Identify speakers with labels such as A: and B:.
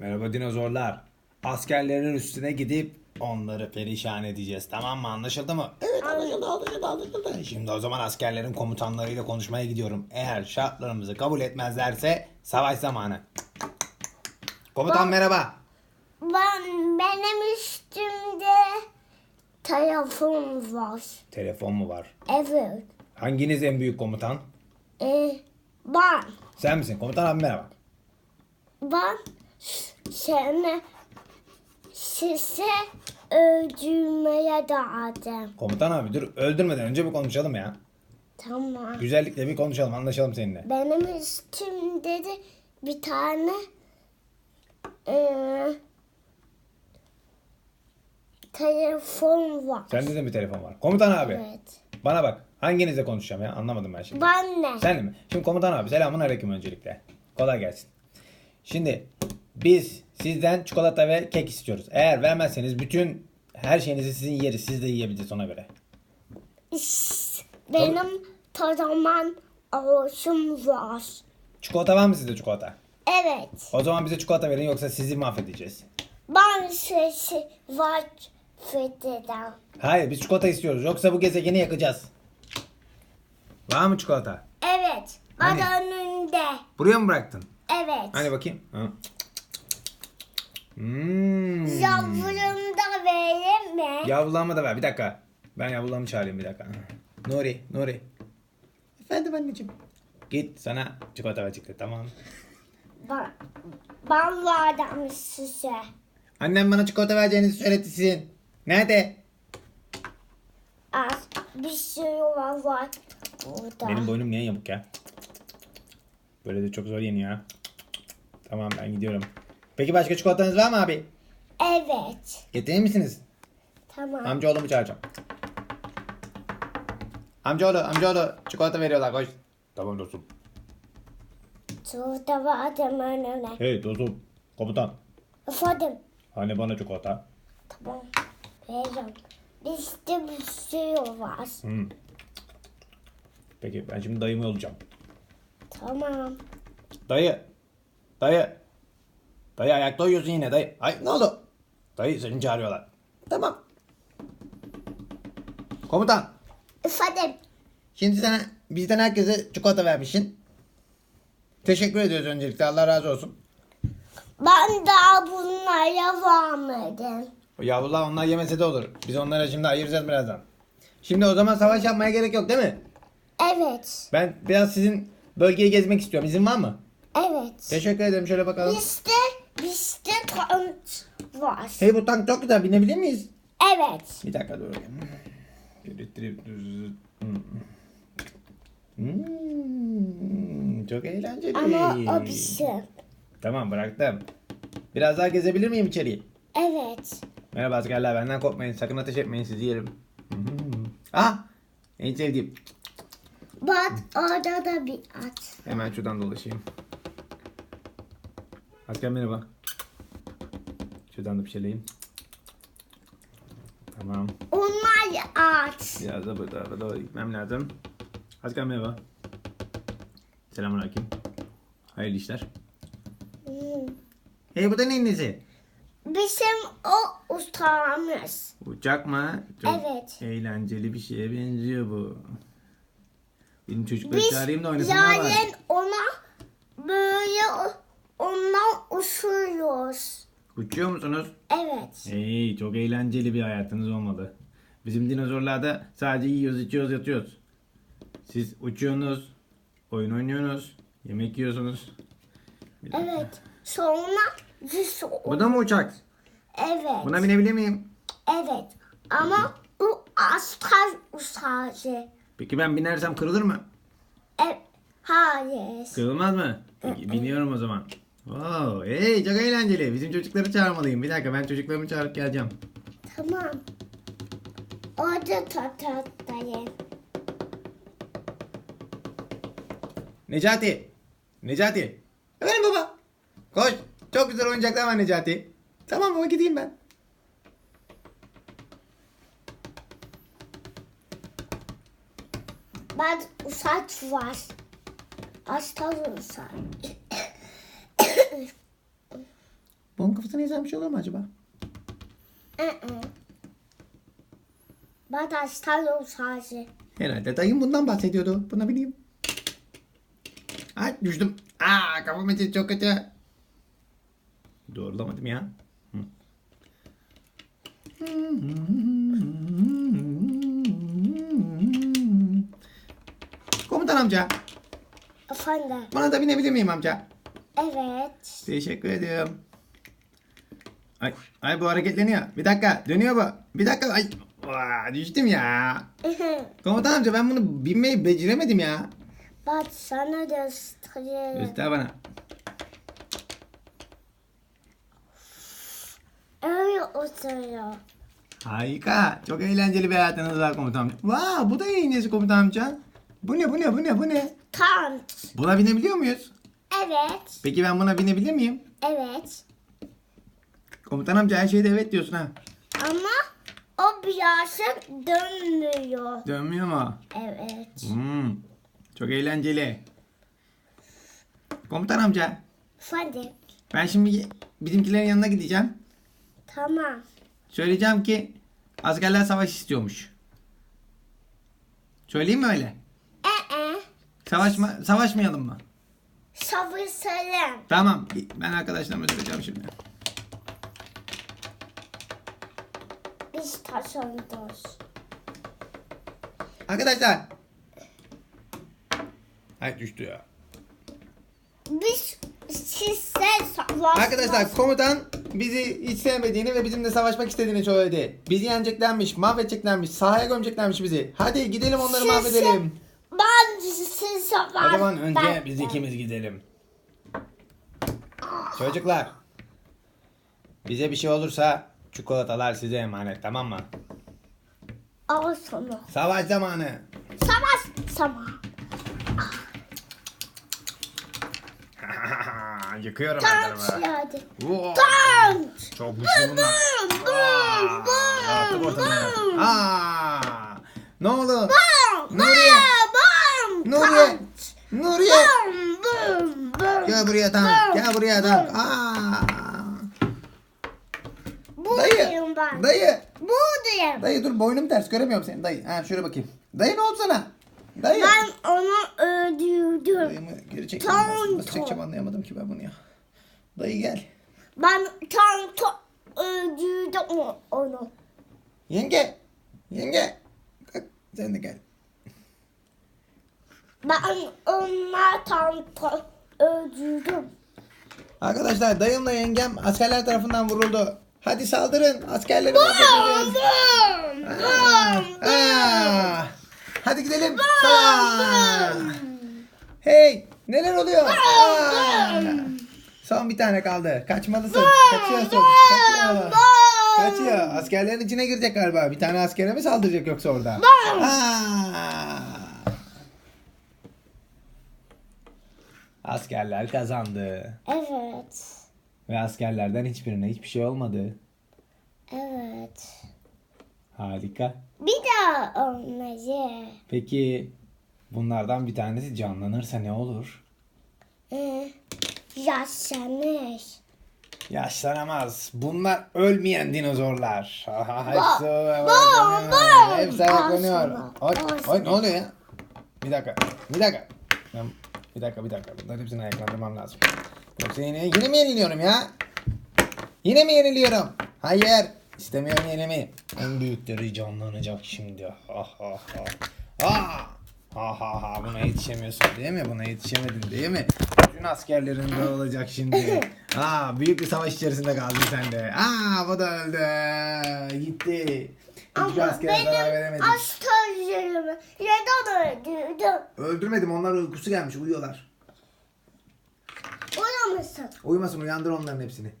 A: Merhaba dinozorlar. Askerlerin üstüne gidip onları perişan edeceğiz. Tamam mı? Anlaşıldı mı? Evet anlaşıldı anlaşıldı anlaşıldı. Şimdi o zaman askerlerin komutanlarıyla konuşmaya gidiyorum. Eğer şartlarımızı kabul etmezlerse savaş zamanı. Komutan merhaba.
B: Ben benim üstümde telefon var.
A: Telefon mu var?
B: Evet.
A: Hanginiz en büyük komutan?
B: Ee, ben
A: Sen misin? Komutan abi merhaba.
B: ben seni size öldürmeye davet.
A: Komutan abi dur öldürmeden önce bir konuşalım ya.
B: Tamam.
A: Güzellikle bir konuşalım anlaşalım seninle.
B: Benim üstümde de bir tane ee, telefon var.
A: Sende de bir telefon var. Komutan abi
B: Evet.
A: bana bak hanginizle konuşacağım ya anlamadım ben şimdi.
B: Ben ne?
A: Sen de mi? Şimdi komutan abi selamun aleyküm öncelikle. Kolay gelsin. Şimdi biz sizden çikolata ve kek istiyoruz. Eğer vermezseniz bütün her şeyinizi sizin yeriz. Siz de yiyebiliriz ona göre.
B: Benim taraman ağaçım var.
A: Çikolata var mı sizde çikolata?
B: Evet.
A: O zaman bize çikolata verin yoksa sizi mahvedeceğiz.
B: Ben sesi var fethedem.
A: Hayır biz çikolata istiyoruz. Yoksa bu gezegeni yakacağız. Var mı çikolata?
B: Evet.
A: Hani?
B: önünde.
A: Buraya mı bıraktın?
B: Evet.
A: Hani bakayım. Ha. Hmm.
B: Yavrum da vereyim mi?
A: Yavrulama da ver. Bir dakika. Ben yavrulama çağırayım bir dakika. Nuri, Nuri. Efendim anneciğim. Git sana çikolata ver çıktı tamam.
B: Ben verdim size.
A: Annem bana çikolata vereceğinizi söyledi sizin. Nerede?
B: Az bir sürü var var burada.
A: Benim boynum niye yamuk ya? Böyle de çok zor yeniyor ha. Tamam ben gidiyorum. Peki başka çikolatanız var mı abi?
B: Evet.
A: Getirir misiniz?
B: Tamam.
A: Amcaoğlumu çağıracağım. Amcaoğlu, amcaoğlu çikolata veriyorlar koş. Tamam dostum.
B: Şurada vardım önüne.
A: Hey dostum. Komutan.
B: Efendim.
A: Hani bana çikolata?
B: Tamam. Veriyorum. Bizde bir sürü var.
A: Hmm. Peki ben şimdi dayımı olacağım.
B: Tamam.
A: Dayı. Dayı. Dayı ayakta uyuyorsun yine dayı. Ay ne oldu? Dayı seni çağırıyorlar. Tamam. Komutan.
B: Efendim.
A: Şimdi sana bizden herkese çikolata vermişsin. Teşekkür ediyoruz öncelikle. Allah razı olsun.
B: Ben daha bunlara vermedim.
A: O yavrular onlar yemese de olur. Biz onlara şimdi ayıracağız birazdan. Şimdi o zaman savaş yapmaya gerek yok değil mi?
B: Evet.
A: Ben biraz sizin bölgeyi gezmek istiyorum. İzin var mı?
B: Evet.
A: Teşekkür ederim. Şöyle bakalım.
B: Bizde bizde tank var.
A: Hey bu tank çok güzel. Binebilir miyiz?
B: Evet.
A: Bir dakika dur. Hmm, çok eğlenceli.
B: Ama o bizim.
A: Tamam bıraktım. Biraz daha gezebilir miyim içeriği?
B: Evet.
A: Merhaba askerler benden korkmayın. Sakın ateş etmeyin sizi yerim. Hmm. Ah! En sevdiğim.
B: Bak orada da bir at.
A: Hemen şuradan dolaşayım. Asker merhaba. Şuradan da şeyleyeyim. Tamam.
B: Onlar at.
A: Biraz da burada doğru gitmem lazım. Asker merhaba. Selamünaleyküm. Hayırlı işler.
B: Hmm.
A: Hey bu da neyin nesi?
B: Bizim o ustağımız.
A: Uçak mı? Çok
B: Evet.
A: eğlenceli bir şeye benziyor bu. Benim çocukları
B: Biz
A: çağırayım da oynasınlar var.
B: yarın ona böyle ondan uçuruyoruz.
A: Uçuyor musunuz?
B: Evet.
A: Hey çok eğlenceli bir hayatınız olmalı. Bizim dinozorlarda sadece yiyoruz, içiyoruz, yatıyoruz. Siz uçuyorsunuz, oyun oynuyorsunuz, yemek yiyorsunuz. Bir dakika.
B: Evet. Sonra
A: Bu da mı uçak?
B: Evet.
A: Buna binebilir miyim?
B: Evet. Ama bu asker uçağı.
A: Peki ben binersem kırılır mı?
B: Evet. Hayır.
A: Kırılmaz mı? Peki, biniyorum o zaman. Wow, hey çok eğlenceli. Bizim çocukları çağırmalıyım. Bir dakika ben çocuklarımı çağırıp geleceğim.
B: Tamam. Orada tatattayım.
A: Necati. Necati. Efendim baba. Koş. Çok güzel oyuncaklar var Necati. Tamam baba gideyim ben.
B: Ben uçak var. Aslan uçak.
A: Bunun kafasına yazan olur mu acaba?
B: Bataştan o sadece.
A: Herhalde dayım bundan bahsediyordu. Buna bileyim. Ay düştüm. Aa kafam acıdı çok kötü. Doğrulamadım ya. Hı. Komutan amca.
B: Efendim.
A: Bana da binebilir miyim amca?
B: Evet.
A: Teşekkür ediyorum. Ay, ay bu hareketleniyor. Bir dakika dönüyor bu. Bir dakika ay. Vaa, düştüm ya. Komutan amca ben bunu binmeyi beceremedim ya.
B: Bak sana göstereyim.
A: Göster bana.
B: Öyle oturuyor.
A: Harika. Çok eğlenceli bir hayatınız var komutan amca. Vaa bu da nesi komutan amca. Bu ne bu ne bu ne bu ne?
B: Tant.
A: Buna binebiliyor muyuz?
B: Evet.
A: Peki ben buna binebilir miyim?
B: Evet.
A: Komutan amca her şeyde evet diyorsun ha.
B: Ama o birazcık dönmüyor.
A: Dönmüyor mu?
B: Evet.
A: Hmm, çok eğlenceli. Komutan amca
B: Efendim.
A: ben şimdi bizimkilerin yanına gideceğim.
B: Tamam.
A: Söyleyeceğim ki askerler savaş istiyormuş. Söyleyeyim mi öyle?
B: Ee,
A: Savaşma, savaşmayalım mı?
B: Savaşalım.
A: Tamam. Ben arkadaşlarıma söyleyeceğim şimdi.
B: Biz taşınıyoruz.
A: Arkadaşlar. Ay düştü ya.
B: Biz sizse savaş.
A: Arkadaşlar komutan bizi hiç sevmediğini ve bizimle savaşmak istediğini söyledi. Bizi yeneceklermiş, mahvedeceklermiş, sahaya gömeceklermiş bizi. Hadi gidelim onları mahvedelim.
B: Ben siz savaş.
A: O zaman önce
B: Ben-
A: biz ikimiz gidelim. Çocuklar. Bize bir şey olursa çikolatalar size emanet tamam mı?
B: Al sana.
A: Savaş zamanı.
B: Savaş sana.
A: Yıkıyorum
B: Tant
A: adamı. Wow.
B: Tant.
A: Çok güçlü bunlar.
B: Bum bum
A: Dağıttık
B: bum bum.
A: Aa, ne oldu?
B: Bum
A: Nuriye.
B: Bum.
A: Nuriye. Nuriye.
B: Bum bum bum.
A: Gel buraya tank. Gel buraya tank. Aa. Dayı.
B: Buradayım ben.
A: Dayı.
B: Buradayım.
A: Dayı dur boynum ters göremiyorum seni dayı. Ha şöyle bakayım. Dayı ne oldu sana? Dayı.
B: Ben onu öldürdüm.
A: Dayımı geri lazım. Nasıl çekeceğim anlayamadım ki ben bunu ya. Dayı gel.
B: Ben tanto öldürdüm onu.
A: Yenge. Yenge. Sen de gel.
B: Ben onlar tanto öldürdüm.
A: Arkadaşlar dayımla yengem askerler tarafından vuruldu. Hadi saldırın. Askerleri.
B: Bum bum
A: Aa, hadi gidelim. Aa. Hey, neler oluyor? Aa. Son bir tane kaldı. Kaçmalısın. Kaçıyorsun. Kaçıyor. Kaçıyor. Askerlerin içine girecek galiba. Bir tane askere mi saldıracak yoksa orada? Aa. Askerler kazandı.
B: Evet.
A: Ve askerlerden hiçbirine hiçbir şey olmadı.
B: Evet.
A: Harika.
B: Bir daha onları.
A: Peki bunlardan bir tanesi canlanırsa ne olur?
B: Ee, yaşlanır.
A: Yaşlanamaz. Bunlar ölmeyen dinozorlar. Hepsi ayaklanıyor. Hepsi ayaklanıyor. Ay, ay ne oluyor ya? Bir dakika. Bir dakika. Bir dakika bir dakika. Bunların hepsini ayaklandırmam lazım. Yoksa yine, yine mi yeniliyorum ya? Yine mi yeniliyorum? Hayır. İstemiyorum yenilmeyi. En büyükleri canlanacak şimdi. Ha ha ha. Ha ha ha ha. Buna yetişemiyorsun değil mi? Buna yetişemedin değil mi? Bütün askerlerin dağılacak şimdi. Ha büyük bir savaş içerisinde kaldın sen de. Aa bu da öldü. Gitti. Hiçbir
B: Ama
A: askere zarar veremedik.
B: askerlerimi neden öldürdün?
A: Öldürmedim onlar uykusu gelmiş uyuyorlar.
B: Uyamışsın.
A: Uyumasın uyandır onların hepsini.